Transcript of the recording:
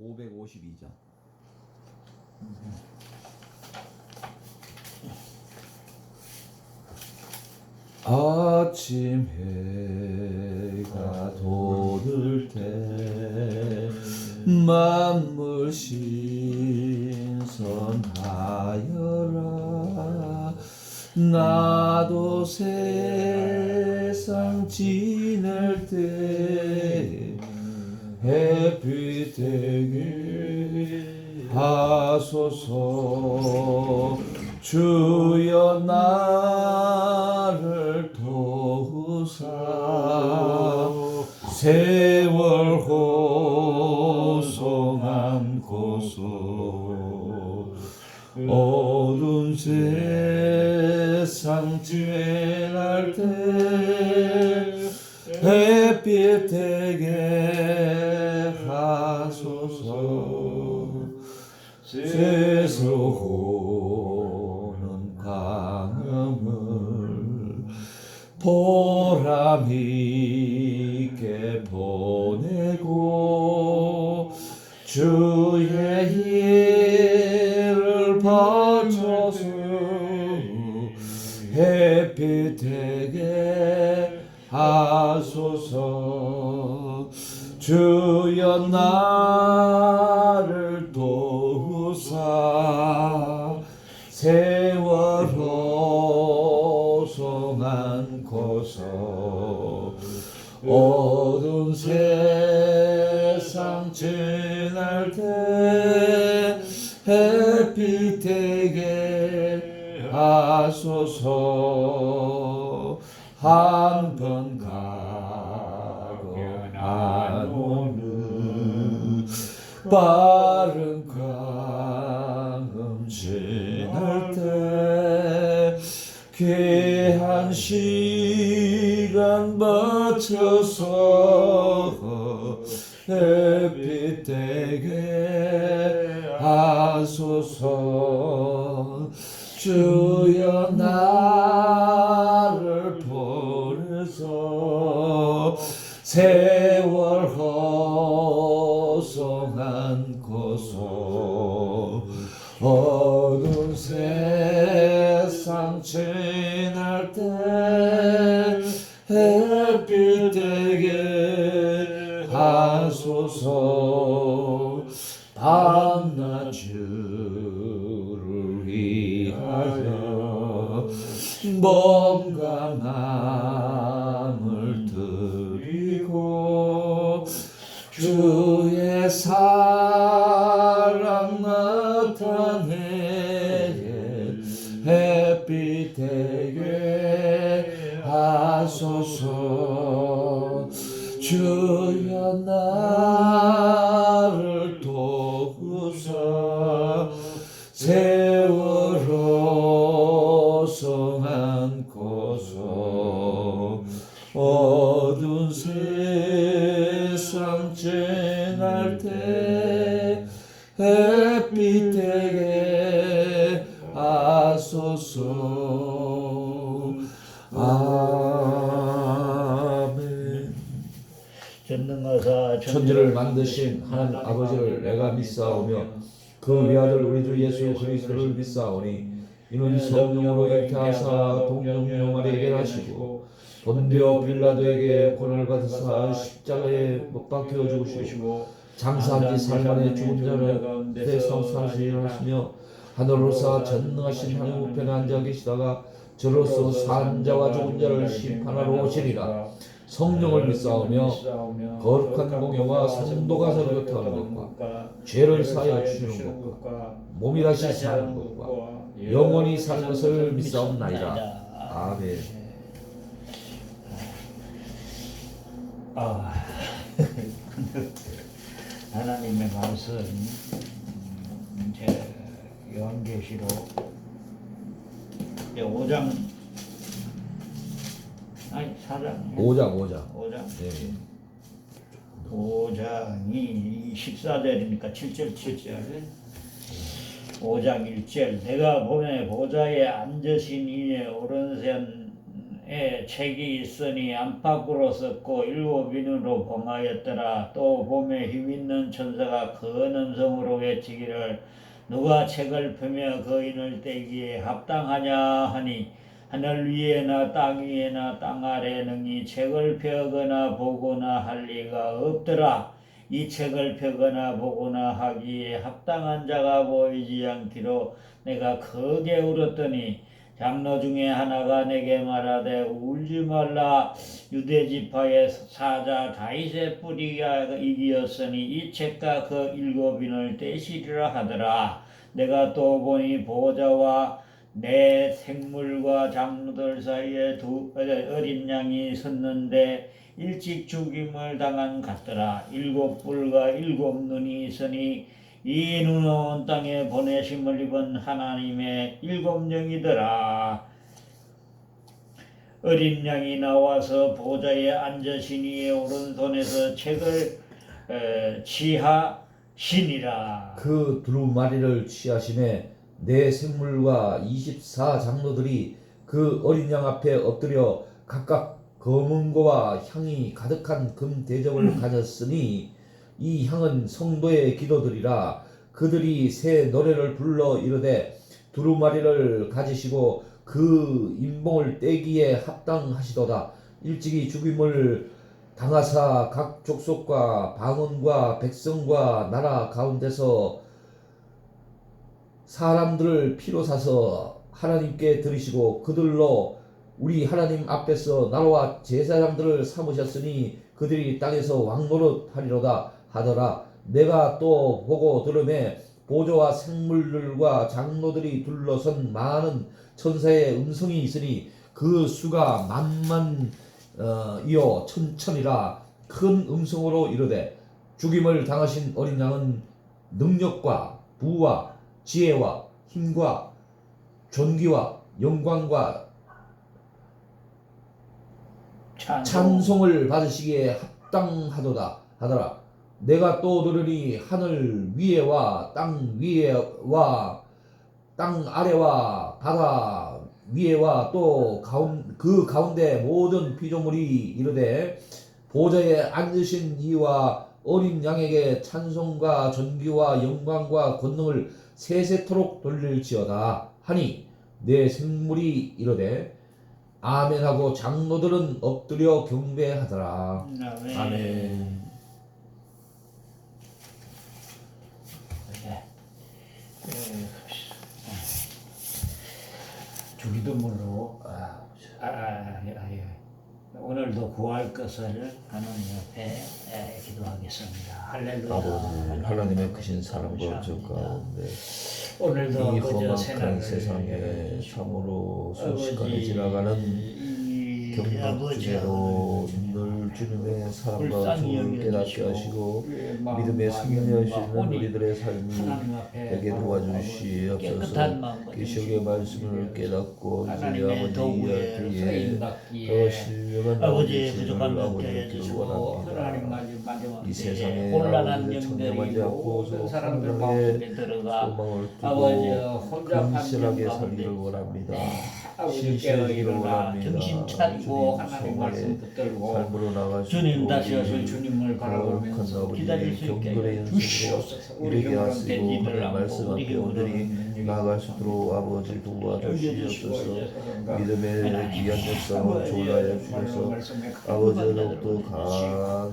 552장. 아침 해가 돋을 때 만물 신선하여라 나도 세상 지낼 때 햇빛 되게 하소서. 주여 나를 도우사. 세월 호송한 고소 어두운 세상 지날 때 햇빛 되게 세수호는 광음을 보람 있게 보내고 주의 일을 바쳐서 햇빛 되게 하소서. 주여 도우사 세월 호 송한 고서 어두운 세상 지날 때 햇빛 되게 하소서 한 번 가고 안 오는 빠 햇빛 되게 하소서. 주여 나를 보내서 세월 호송한 고소. 어두운 세상 지날 때 햇빛 되게 하소서. 밤낮 주를 위하여 몸과 마음을 드리고 주의 사랑 나타내 햇빛 되게 하소서. 주여 나 천지를 만드신 하나님 아버지를 내가 믿사오며 그 외아들 우리 주 예수 그리스도를 믿사오니 이는 성령으로 잉태하사 동정녀 마리에게 하시고 본디오 빌라도에게 고난을 받으사 십자가에 못 박혀 죽으시고 장사한 지 살만에 죽은 자를 대성사시하시며 하늘로사 전능하신 하나님 우편에 앉아 계시다가 저로서 산 자와 죽은 자를 심판하러 오시리라 성령을 믿사오며 거룩한 공예와 성도가 서로 교통하는 것과 죄를 사하여 주시는 것과 몸이 다시 사는 것과 영원히 사는 것을 믿사옵나이다. 아멘. 아, 하나님의 말씀 음, 이제 요한계시록 이제 5장 아니 4장 5장 5장. 5장 네. 5장이 14절이니까 7절 7절 5장 1절 내가 봄에 보좌에 앉으신 이의 오른손에 예, 책이 있으니 안팎으로 썼고 일곱 인으로 봉하였더라. 또 봄에 힘 있는 천사가 큰 음성으로 외치기를 누가 책을 펴며 그 인을 떼기에 합당하냐 하니 하늘 위에나 땅 위에나 땅 아래 능히 책을 펴거나 보거나 할 리가 없더라. 이 책을 펴거나 보거나 하기에 합당한 자가 보이지 않기로 내가 크게 울었더니 장로 중에 하나가 내게 말하되 울지 말라 유대 지파의 사자 다윗의 뿌리가 이기었으니 이 책과 그 일곱인을 떼시리라 하더라 내가 또 보니 보호자와 내 생물과 장로들 사이에 두 어린 양이 섰는데 일찍 죽임을 당한 같더라 일곱 뿔과 일곱 눈이 있으니 이 눈은 온 땅에 보내심을 입은 하나님의 일곱 영이더라. 어린 양이 나와서 보좌에 앉으시니 오른손에서 책을 에, 취하시니라. 그 두루마리를 취하심에 내 생물과 24 장로들이 그 어린 양 앞에 엎드려 각각 검은 거와 향이 가득한 금 대접을 가졌으니 이 향은 성도의 기도들이라 그들이 새 노래를 불러 이르되 두루마리를 가지시고 그 인봉을 떼기에 합당하시도다. 일찍이 죽임을 당하사 각 족속과 방언과 백성과 나라 가운데서 사람들을 피로 사서 하나님께 드리시고 그들로 우리 하나님 앞에서 나라와 제사장들을 삼으셨으니 그들이 땅에서 왕노릇 하리로다 하더라. 내가 또 보고 들음에 보조와 생물들과 장로들이 둘러선 많은 천사의 음성이 있으니 그 수가 만만 어, 이어 천천이라 큰 음성으로 이르되 죽임을 당하신 어린 양은 능력과 부와 지혜와 힘과 존귀와 영광과 찬송. 찬송 을 받으시기에 합당하도다 하더라. 내가 또 들으니 하늘 위에와 땅 위에와 땅 아래와 바다 위에와 또 가운 그 가운데 모든 피조물이 이르되 보좌에 앉으신 이와 어린 양에게 찬송과 존귀와 영광과 권능을 세세토록 돌릴지어다 하니 내 생물이 이르되 아멘 하고 장로들은 엎드려 경배하더라. 아멘. 아멘. 네. 주기도문으로 아, 아, 아, 예. 오늘도 구할 것을 하나님 앞에 에, 기도하겠습니다. 할렐루야. 아버지 하나님의 크신 사랑과 저 감사합니다. 가운데 오늘도 이 험악한 세상에 참으로 순식간에 지나가는 이 아버지 주제로 늘 주님의 사랑과 조를 깨닫게 하시고 마음과 믿음의 승리하시는 우리들의 삶이 되게 도와주시옵소서. 정신 말씀을 깨닫고 하나님의 아버지 이야기에 더 신령한 아버지의 아버지 부족한 아버지께 원합니다. 마지막 이 세상에 혼란한 아버지 영들이 청렴하지 않고 모든 사람들 하나님의 마음속에 들어가 소망을 아버지 두고 근실하게 영 살기를 원합니다. 아버지 신실하기를 깨어 일어나 원합니다. 정신 차리고 하나님 말씀 붙들고 삶으로 나가시고 주님 다시 오실 주님을 바라보면서 기다릴 수 있게 주시옵소서 우리 형제들 하시고 하나님 말씀 우리 앞에 오늘이 형제들 나아갈 수 있도록 아버지 도와 주시옵소서 믿음의 하나님, 귀한 역사로 아버지, 조라해 주셔서 말씀에 아버지 감사드립니다. 더욱더 강